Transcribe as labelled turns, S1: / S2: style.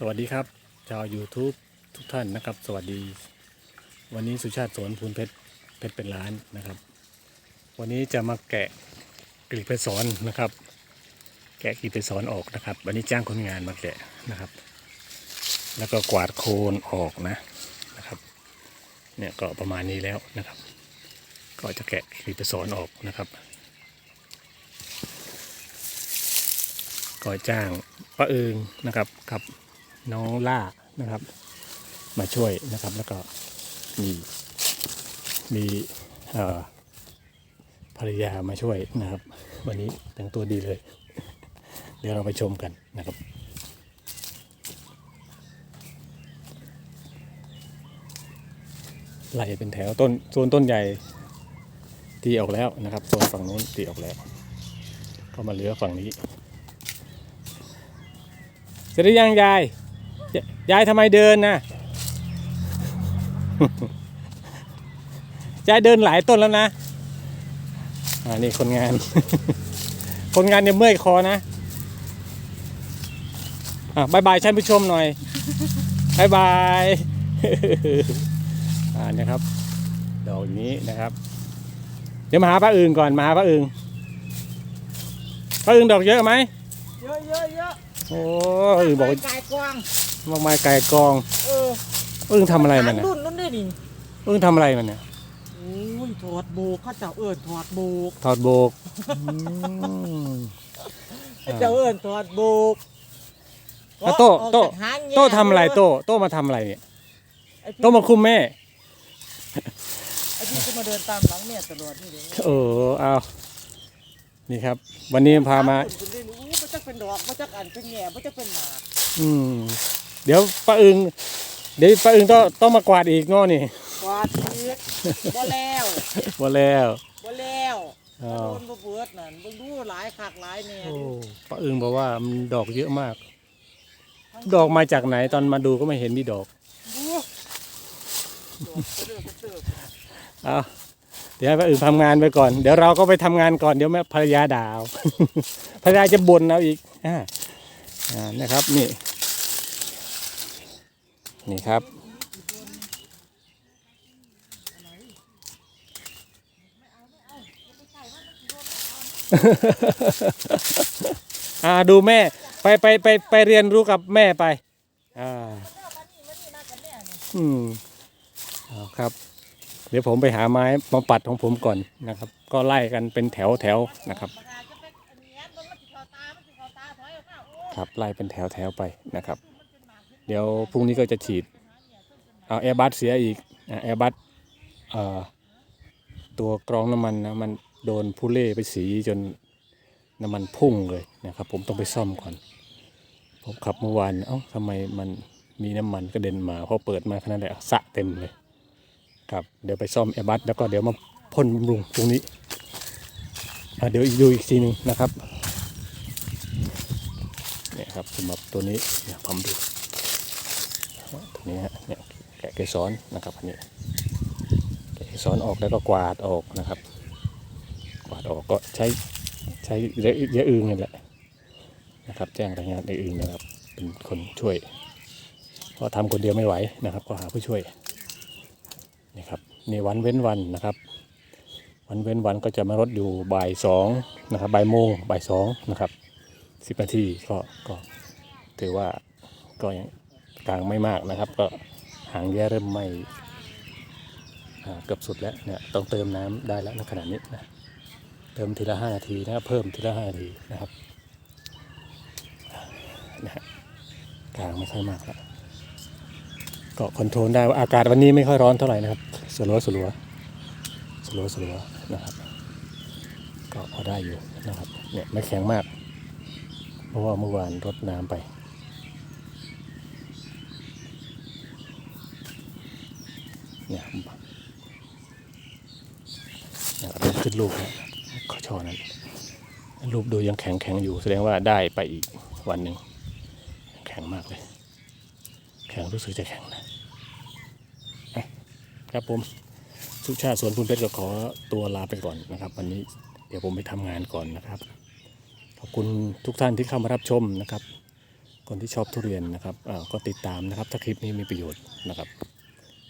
S1: สวัสดีครับ ชาว YouTube ทุกท่านนะครับ สวัสดี วันนี้สุชาติสวนพูนเพชรเพชรเป็นล้านนะครับ วันนี้จะมาแกะกลีบเพชรสอนนะครับ แกะกลีบเพชรสอนออกนะครับ วันนี้จ้างคนงานมาแกะนะครับ แล้วก็กวาดโคนออกนะนะครับ เนี่ยก็ประมาณนี้แล้วนะครับ ก็จะแกะกลีบเพชรสอนออกนะครับก็จ้างป้าเอิงนะครับกับ น้องล่านะครับ มาช่วยนะครับ แล้วก็มีมีภรรยามาช่วยนะครับ วันนี้แต่งตัวดีเลย เดี๋ยวเราไปชมกันนะครับไหลเป็นแถวต้นโซนต้นใหญ่ตีออกแล้วนะครับโซนฝั่งนู้นตีออกแล้ว ก็มาเหลือฝั่งนี้ เสร็จหรือยังยาย ยยายทำไมเดินนะยายเดินหลายต้นแล้วนะอ่านี่คนงาน คนงานเนี่ยเมื่อยคอนะอะบายบายท่านผู้ชมหน่อยบายบายอ่านะครับดอกอย่างนี้นะครับ เดี๋ยวมาหาป้าอึงก่อนมาหาป้าอึงป้าอึงดอกเยอะไหม
S2: เยอะเยอะเยอะ
S1: โอ้อึงบอกว่า
S2: ไก่กวาง
S1: มากมายไก่กอง
S2: เออ
S1: อึ้งทำอะไรมัน
S2: หา
S1: เนี่ย
S2: รุ่นนู้นได้ดิ
S1: อึ้งทำอะไรมันเนี่ย
S2: โอ้ยถอดโบกเข้าเจ้าเอิญถอดโบก
S1: ถอดโบกอืม
S2: เข้าเจ้าเอิญถอดโบก
S1: แล้วโต้
S2: ออก
S1: โต้
S2: จากหางแง่
S1: โต้ทำอะไรโต้โต้มาทำอะไรเนี่ย
S2: ไอ้พี่
S1: โต้มาคุมแม่
S2: ไอ้พี่จะมาเดินตามหลังเนี่ยตลอดนี่เดี๋ยวนี้
S1: เออเอานี่ครับ วันนี้พามา
S2: คุณได้รู้มันจะเป็นดอกมันจะอันเป็นแง่มันจะเป็นหมาก
S1: อืม เดี๋ยวป้าอึงเดี๋ยวป้าอึงต้องต้องมากวาดอีกเง้อนี่
S2: กวาดทีบ่แล้ว
S1: ว่าแล้ว
S2: บ่แล้ว
S1: อ้าว
S2: โดนบ่เบิดนั่นบ่ดูหลายคักหลายแน่
S1: โอ้ป้าอึงบอกว่ามันดอกเยอะมาก ดอกมาจากไหนตอนมาดูก็ไม่เห็นมีดอก
S2: ดูดอกกระเด้อกระเติบ
S1: เอาเดี๋ยวให้ป้าอึงทำงานไปก่อน เดี๋ยวเราก็ไปทำงานก่อนเดี๋ยวแม่ภรรยาด่าเอาภรรยาจะบ่นเอาอีกอ่าอ่านะครับนี่ นี่ครับ อ่าดูแม่ ไปไปไปไปเรียนรู้กับแม่ไป อ่า อืมเอาครับ เดี๋ยวผมไปหาไม้มาปัดของผมก่อนนะครับ ก็ไล่กันเป็นแถวแถวนะครับ ครับไล่เป็นแถวแถวไปนะครับ เดี๋ยวพรุ่งนี้ก็จะฉีดเอาแอร์บัสเสียอีกแอร์บัสตัวกรองน้ำมันนะมันโดนผู้เล่ไปสีจนน้ำมันพุ่งเลยนะครับ ผมต้องไปซ่อมก่อน ผมขับเมื่อวานเอ้าทำไมมันมีน้ำมันกระเด็นมาพอเปิดมาขนาดแหละสระเต็มเลยครับเดี๋ยวไปซ่อมแอร์บัสแล้วก็เดี๋ยวมาพ่นบำรุงตรงนี้เดี๋ยวดูอีกทีหนึงนะครับเนี่ยครับสำหรับตัวนี้เนี่ยผมดูตัวนี้ฮะเนี่ยแกะ เกสรนะครับอันนี้แกะเกสรออกแล้วก็กวาดออกนะครับ กวาดออกก็ใช้ใช้เยอะเยอะอึงนี่แหละนะครับ แจ้งรายงานในอึงนะครับ เป็นคนช่วย เพราะทำคนเดียวไม่ไหวนะครับ ก็หาผู้ช่วยนี่ครับนี่วันเว้นวันนะครับ วันเว้นวันก็จะมารดอยู่บ่ายสองนะครับบ่ายโมงบ่ายสองนะครับสิบนาทีก็ก็ถือว่าก็ยังกลางไม่มากนะครับก็ หางแย่เริ่มไหม่เกือบสุดแล้วเนี่ยต้องเติมน้ำได้แล้วในขณะนี้นะเติมทีละห้านาทีนะครับเพิ่มทีละห้านาทีนะครับนะกลางไม่ค่อยมากแล้วก็คอนโทรลได้ว่าอากาศวันนี้ไม่ค่อยร้อนเท่าไหร่นะครับสลัวสลัวสลัวสลัวนะครับ ก็พอได้อยู่นะครับเนี่ยไม่แข็งมาก เพราะว่าเมื่อวานรดน้ำไป เนี่ยเนี่ยเริ่มขึ้นรูปแล้วข้ชอนั้นรูปดูยังแข็งแข็งอยู่ แสดงว่าได้ไปอีกวันหนึ่งแข็งมากเลย แข็งรู้สึกจะแข็งนะครับผมทุกชาติสวนพุนเพชรก็ขอตัวลาไปก่อนนะครับ วันนี้เดี๋ยวผมไปทำงานก่อนนะครับขอบคุณทุกท่านที่เข้ามารับชมนะครับ คนที่ชอบทุเรียนนะครับก็ติดตามนะครับ ถ้าคลิปนี้มีประโยชน์นะครับ